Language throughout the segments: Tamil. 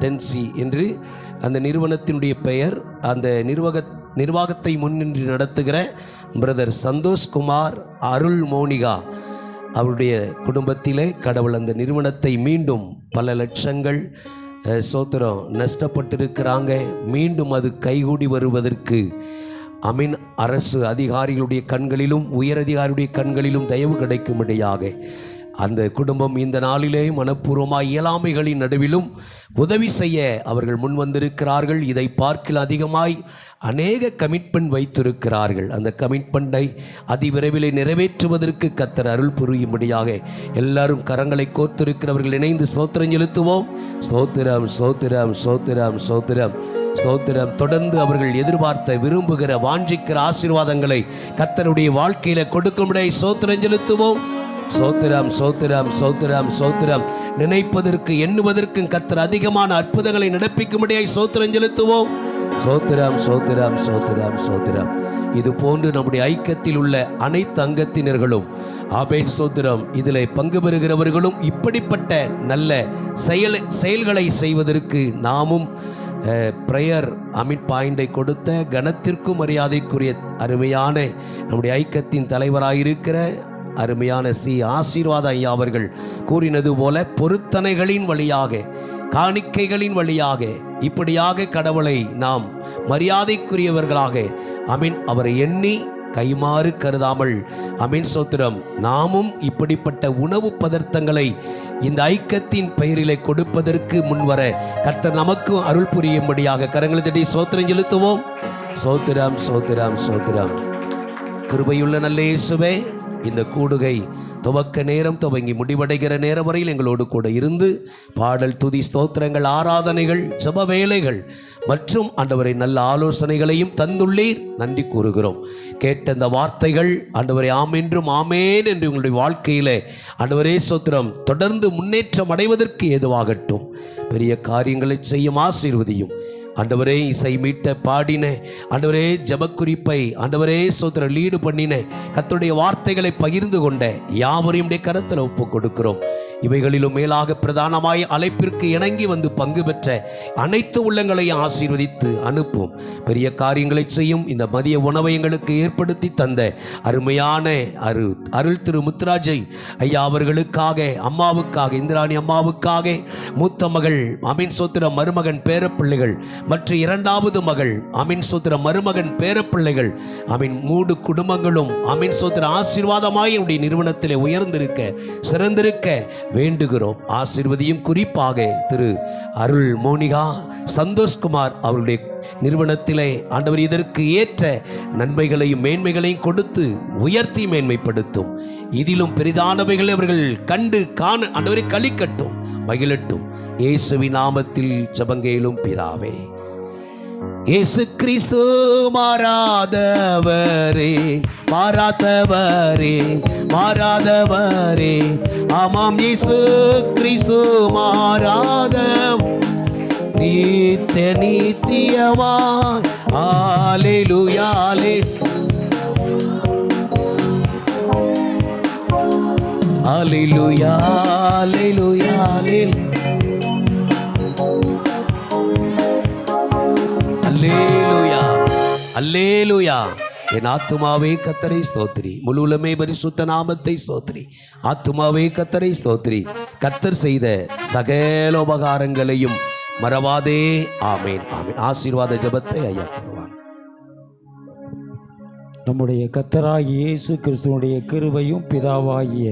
டென்சி என்று அந்த நிறுவனத்தினுடைய பெயர் அந்த நிர்வாக நிர்வாகத்தை முன்னின்று நடத்துகிற பிரதர் சந்தோஷ்குமார் அருள் மோனிகா அவருடைய குடும்பத்திலே கடவுள் அந்த நிறுவனத்தை மீண்டும் பல லட்சங்கள் சோத்திரம் நஷ்டப்பட்டிருக்கிறாங்க. மீண்டும் அது கைகூடி வருவதற்கு அமீன் அரசு அதிகாரிகளுடைய கண்களிலும் உயரதிகாரியுடைய கண்களிலும் தயவு கிடைக்கும்படியாக அந்த குடும்பம் இந்த நாளிலே மனப்பூர்வமாக இயலாமைகளின் நடுவிலும் உதவி செய்ய அவர்கள் முன் வந்திருக்கிறார்கள். இதை பார்க்கல அதிகமாய் அநேக கமிட்மெண்ட் வைத்திருக்கிறார்கள். அந்த கமிட்மெண்ட்டை அதிவிரைவில் நிறைவேற்றுவதற்கு கத்தர் அருள் புரியும்படியாக எல்லாரும் கரங்களை கோர்த்திருக்கிறவர்கள் இணைந்து சோத்திரம் செலுத்துவோம். சோத்திரம் சோத்திரம் சோத்திரம் சோத்திரம் சோத்திரம் தொடர்ந்து அவர்கள் எதிர்பார்த்த விரும்புகிற வாஞ்சிக்கிற ஆசீர்வாதங்களை கத்தருடைய வாழ்க்கையில் கொடுக்கும்படி சோத்திரம் செலுத்துவோம். சோத்திரம் சோத்திரம் சோத்திரம் சோத்திரம். நினைப்பதற்கு எண்ணுவதற்கும் கத்தர் அதிகமான அற்புதங்களை நடப்பிக்கும்படியாய் சோத்திரம் செலுத்துவோம். சோத்திரம் சோத்திரம் சோத்திரம் சோத்திரம். இது போன்று நம்முடைய ஐக்கியத்தில் உள்ள அனைத்து அங்கத்தினர்களும் ஆபேஷ் சோத்திரம் இதில் பங்கு பெறுகிறவர்களும் இப்படிப்பட்ட நல்ல செயல் செயல்களை செய்வதற்கு நாமும் ப்ரேயர் அமித் பாயிண்டை கொடுத்த கனத்திற்கும் மரியாதைக்குரிய அருமையான நம்முடைய ஐக்கியத்தின் தலைவராயிருக்கிற அருமையான சி. ஆசீர்வாத ஐயா அவர்கள் கூறினது போல பொருத்தனைகளின் வழியாக காணிக்கைகளின் வழியாக இப்படியாக கடவுளை நாம் மரியாதைக்குரியவர்களாக அமீன் அவரை எண்ணி கைமாறு கருதாமல் அமீன் சோத்திரம் நாமும் இப்படிப்பட்ட உணவு பதார்த்தங்களை இந்த ஐக்கியத்தின் பெயரிலே கொடுப்பதற்கு முன்வர கர்த்தர் நமக்கும் அருள் புரியும்படியாக கரங்களை தட்டி சோத்திரம் செலுத்துவோம். சோத்திரம் சோத்திரம் சோத்திரம். கிருபையுள்ள நல்ல இயேசுவே இந்த கூடுகை துவக்க நேரம் துவங்கி முடிவடைகிற நேரம் வரையில் எங்களோடு கூட இருந்து பாடல் துதி ஸ்தோத்திரங்கள் ஆராதனைகள் சப வேலைகள் மற்றும் ஆண்டவரை நல்ல ஆலோசனைகளையும் தந்துள்ளீர் நன்றி கூறுகிறோம். கேட்ட இந்த வார்த்தைகள் ஆண்டவரை ஆம் என்றும் ஆமேன் என்று உங்களுடைய வாழ்க்கையிலே ஆண்டவரே சோத்திரம் தொடர்ந்து முன்னேற்றம் அடைவதற்கு ஏதுவாகட்டும். பெரிய காரியங்களை செய்யும் ஆசீர்வதியும். ஆண்டவரே இசை மீட்ட பாடின ஆண்டவரே ஜபக்குறிப்பை ஆண்டவரே சோத்திர லீடு பண்ணின கர்த்தருடைய வார்த்தைகளை பகிர்ந்து கொண்ட யாவரையும் கருத்தில் ஒப்பு கொடுக்கிறோம் இவைகளிலும் மேலாக பிரதானமாய் அழைப்பிற்கு இணங்கி வந்து பங்கு பெற்ற அனைத்து உள்ளங்களையும் ஆசீர்வதித்து அனுப்பும். பெரிய காரியங்களை செய்யும் இந்த மதிய உணவை எங்களுக்கு ஏற்படுத்தி தந்த அருமையான அரு அருள் திரு முத்துராஜை ஐயா அவர்களுக்காக அம்மாவுக்காக இந்திராணி அம்மாவுக்காக மூத்த மகள் அமீன் சோத்திர மருமகன் பேரப்பிள்ளைகள் மற்ற இரண்டாவது மகள் அமீன் சோத்திர மருமகன் பேரப்பிள்ளைகள் அமீன் மூடு குடும்பங்களும் அமீன் சோத்திர ஆசீர்வாதமாய் என்னுடைய நிறுவனத்திலே உயர்ந்திருக்க சிறந்திருக்க வேண்டுகிறோம். ஆசிர்வதியும் குறிப்பாக திரு அருள் மோனிகா சந்தோஷ்குமார் அவருடைய நிறுவனத்திலே ஆண்டவர் இதற்கு ஏற்ற நன்மைகளையும் மேன்மைகளையும் கொடுத்து உயர்த்தி மேன்மைப்படுத்தும். இதிலும் பெரிதானவைகளை அவர்கள் கண்டு காண ஆண்டவரை களிக்கட்டும் மகிழட்டும். இயேசுவி நாமத்தில் ஜபங்கேலும் பிதாவே. இயேசு கிறிஸ்து மாறாதவரே மாறாதவரே மாறாதவரே. ஆமாம் இயேசு கிறிஸ்து மாறாத நீத்த நீத்தியவா ஆலேலுயாலே ஆலேலுயா அல்லேலூயா அல்லேலூயா என் ஆத்துமாவே கத்தரை ஸ்தோத்ரி முழுலமே பரிசுத்த நாமத்தை ஸ்தோத்திரி. ஆத்துமாவே கத்தரை ஸ்தோத்திரி. கத்தர் செய்த சகல உபகாரங்களையும் மறவாதே. ஆமேன் ஆமேன். ஆசீர்வாத ஜெபத்தை ஐயா தருவான் நம்முடைய கத்தராகிய இயேசு கிறிஸ்துவனுடைய கிருபையும் பிதாவாகிய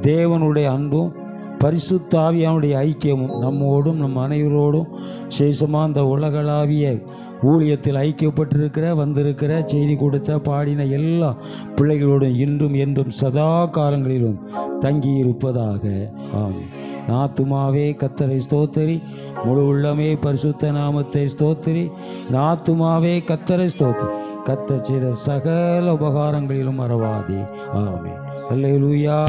தேவனுடைய அன்பும் பரிசுத்தாவியானுடைய ஐக்கியமும் நம்மோடும் நம் அனைவரோடும் சேஷமாக அந்த உலகளாவிய ஊழியத்தில் ஐக்கியப்பட்டிருக்கிற வந்திருக்கிற செய்தி கொடுத்த பாடின எல்லா பிள்ளைகளோடும் இன்றும் என்றும் சதா காலங்களிலும் தங்கியிருப்பதாக. ஆம். நாத்துமாவே கத்தரை ஸ்தோத்திரி. முழு உள்ளமே பரிசுத்த நாமத்தை ஸ்தோத்திரி. நாத்துமாவே கத்தரை ஸ்தோத்திரி. கத்த செய்த சகல உபகாரங்களிலும் மறவாதே ஆமே அல்லே லூயா